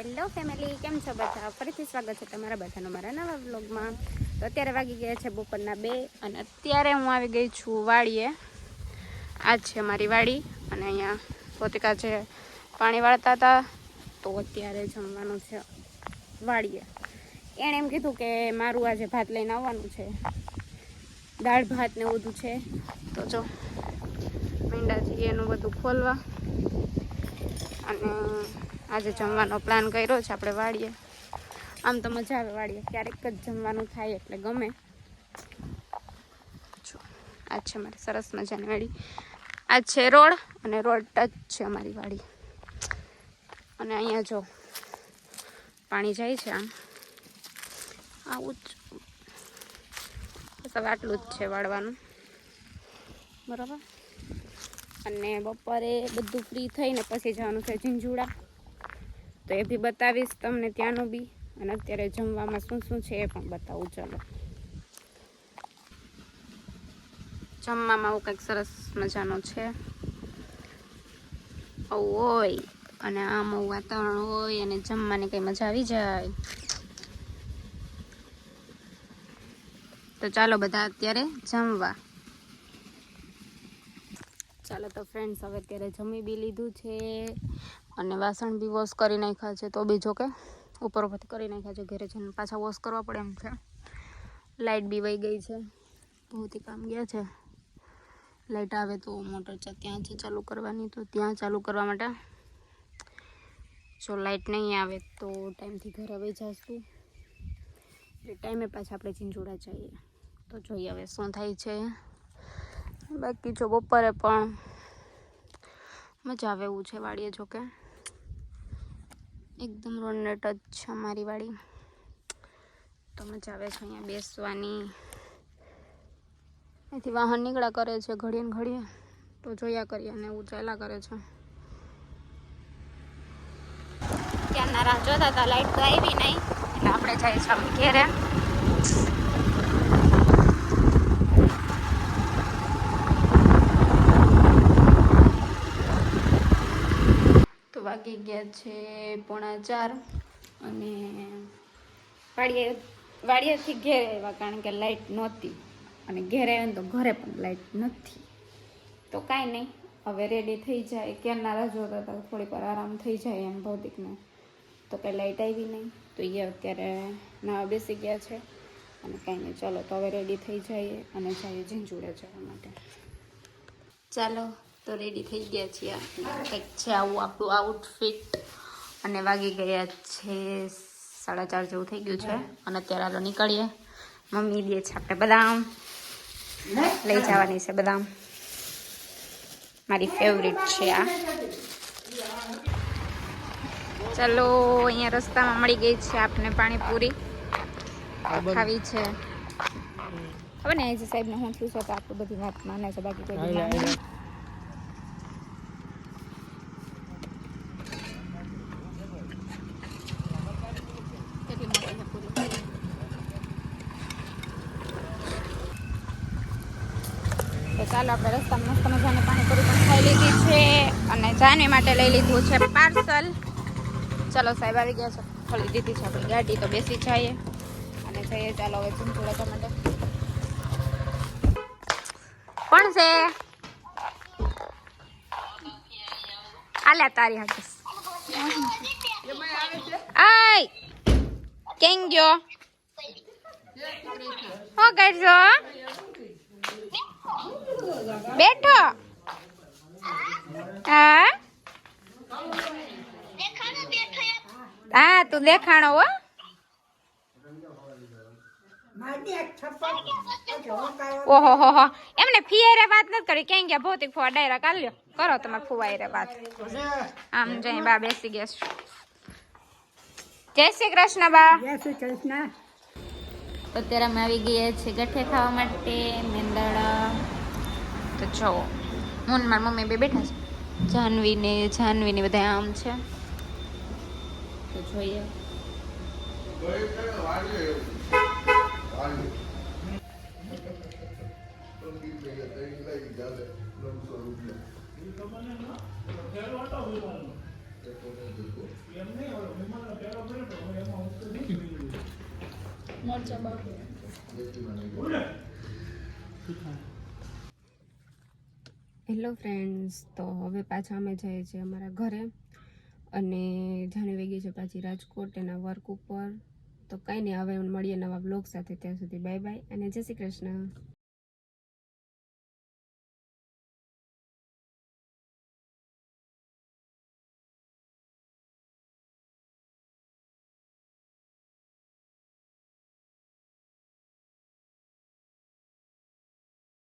Hello family કેમ છો બધા? ફરીથી સ્વાગત છે તમારા બધાનો મારા નવા વ્લોગમાં તો અત્યારે વાગી ગયા છે બપોરના બે અને અત્યારે હું આવી ગઈ છું વાડીએ. આ છે મારી વાડી અને અહીંયા પોતિકા છે પાણી વાળતા હતા, તો અત્યારે જમવાનું છે વાડીએ. એણે એમ કીધું કે મારું આજે ભાત લઈને આવવાનું છે. દાળ, ભાત ને બધું છે. તો જો મીંડાથી એનું બધું ખોલવા. અને આજે જમવાનો પ્લાન કર્યો છે, આપણે વાળીએ. આમ તો મજા આવે વાળીએ. ક્યારેક જ જમવાનું થાય એટલે ગમે. આ છે મારી સરસ મજાની વાડી. આ છે રોડ અને રોડ ટચ છે અમારી વાડી. અને અહીંયા જો પાણી જાય છે આમ. આવું જ. બસ આટલું જ છે વાળવાનું. બરાબર? અને બપોરે બધું ફ્રી થઈને પછી જવાનું છે ઝીંઝુડા. તો એ બી બતાવીશ તમને ત્યાંનું બી. અને અત્યારે જમવામાં શું શું છે એ પણ બતાવું, ચલો. જમવામાં આવું કંઈક સરસ મજાનું છે. આવું હોય અને આમ આવું વાતાવરણ હોય અને જમવાની કંઈ મજા આવી જાય. તો ચાલો બધા અત્યારે જમવા. ચાલો તો ફ્રેન્ડ્સ હવે અત્યારે જમી બી લીધું છે. અને વાસણ બી વોશ કરી નાખ્યા છે તો બી જો કે ઉપર ઉપરથી કરી નાખ્યા છે ઘરે જઈને પાછા વોશ કરવા પડે એમ છે. લાઇટ બી વહી ગઈ છે. બહુથી કામ ગયા છે. લાઇટ આવે તો મોટર ત્યાં છે ચાલુ કરવાની તો ત્યાં ચાલુ કરવા માટે. જો લાઇટ નહીં આવે તો ટાઈમથી ઘરે વહી જશું. એ ટાઈમે પાછા આપણે ચીંચોડા જઈએ. તો જોઈએ હવે શું થાય છે. બાકી જો બપોરે પણ મજા આવે એવું છે વાડીએ જો કે. એકદમ રોડને ટચ છે અમારી વાડી. તો મજા આવે છે અહીંયા બેસવાની. અહીંથી વાહન નીકળ્યા કરે છે ઘડીએ ને ઘડીએ. તો જોયા કરીએ અને એવું ચાલ્યા કરે છે. ત્યાંના રાહ જોતા હતા લાઈટ તો આવી નહીં. એટલે આપણે જઈએ છીએ ઘેરે. વાગી ગયા છે પોણા ચાર અને વાડીએ, વાડીએથી ઘેરે આવ્યા કારણ કે લાઇટ નહોતી અને ઘેરે આવ્યા તો ઘરે પણ લાઇટ નથી. તો કાંઈ નહીં, હવે રેડી થઈ જાય. ક્યારના રાહ જોતા હતા થોડીક વાર આરામ થઈ જાય એમ ભૌતિકને. તો કંઈ લાઇટ આવી નહીં. તો એ અત્યારે નાવા બેસી ગયા છે અને કાંઈ નહીં. ચાલો તો હવે રેડી થઈ જઈએ અને જઈએ ઝીંઝુડે જવા માટે. ચાલો તો રેડી થઈ ગયા છીએ. કંઈક છે આવું આપણું આઉટફિટ અને વાગી ગયા છે સાડા ચાર જેવું થઈ ગયું છે. અને અત્યારે હાલો નીકળીએ. મમ્મી દે છે આપણે બદામ. લઈ જવાની છે બદામ. મારી ફેવરિટ છે આ. ચાલો અહીંયા રસ્તામાં મળી ગઈ છે આપને પાણીપુરી. ખાવી છે. હવે ને સાહેબને હું છું તો આટલું બધી વાત માને છે બાકી કોઈ દી માને નહીં. કેટલી મોટી છે પૂરી તો ચાલો આપણે રસ્તામાં મસ્ત મજાની પાણીપુરી પણ ખાઈ લીધી છે અને જાનવી માટે લઈ લીધું છે પાર્સલ. ચાલો સાહેબ આવી ગયા છે. ખોલી દીધી છે આપણી ગાડી, તો બેસી જઈએ. અને જઈએ, ચાલો હવે ચૂંટુડા માટે. કોણ છે? આલ્યા તારી હાથે. આય! કેમ ગયો? શું કરશો બેઠો હા હા તું દેખાણો હો ઓહો હો હો એમને ફિયરે વાત નથી કરી ક્યાં ગયા ભૌતિક ફુવા ડાયરા કાલ્યો કરો તમે ફુવાઈ રે વાત આમ જઈ બા બેસી ગયા છે. જય શ્રી કૃષ્ણ બા જય શ્રી કૃષ્ણ અત્યારે અમે આવી ગયા છે ગઠે ખાવા માટે મેંદડા. તો જો, હું મારી મમ્મી બે બેઠા છે. જાહ્નવીને જાહ્નવીને બધા આમ છે. તો જોઈએ. મોરચા બાપુ હેલો ફ્રેન્ડ્સ તો હવે પાછા અમે જઈએ છીએ અમારા ઘરે અને જાણી વેગી છે પાછી રાજકોટ એના વર્ક ઉપર. તો કંઈ નહીં, હવે મળીએ નવા બ્લોગ સાથે. ત્યાં સુધી બાય બાય અને જય શ્રી કૃષ્ણ.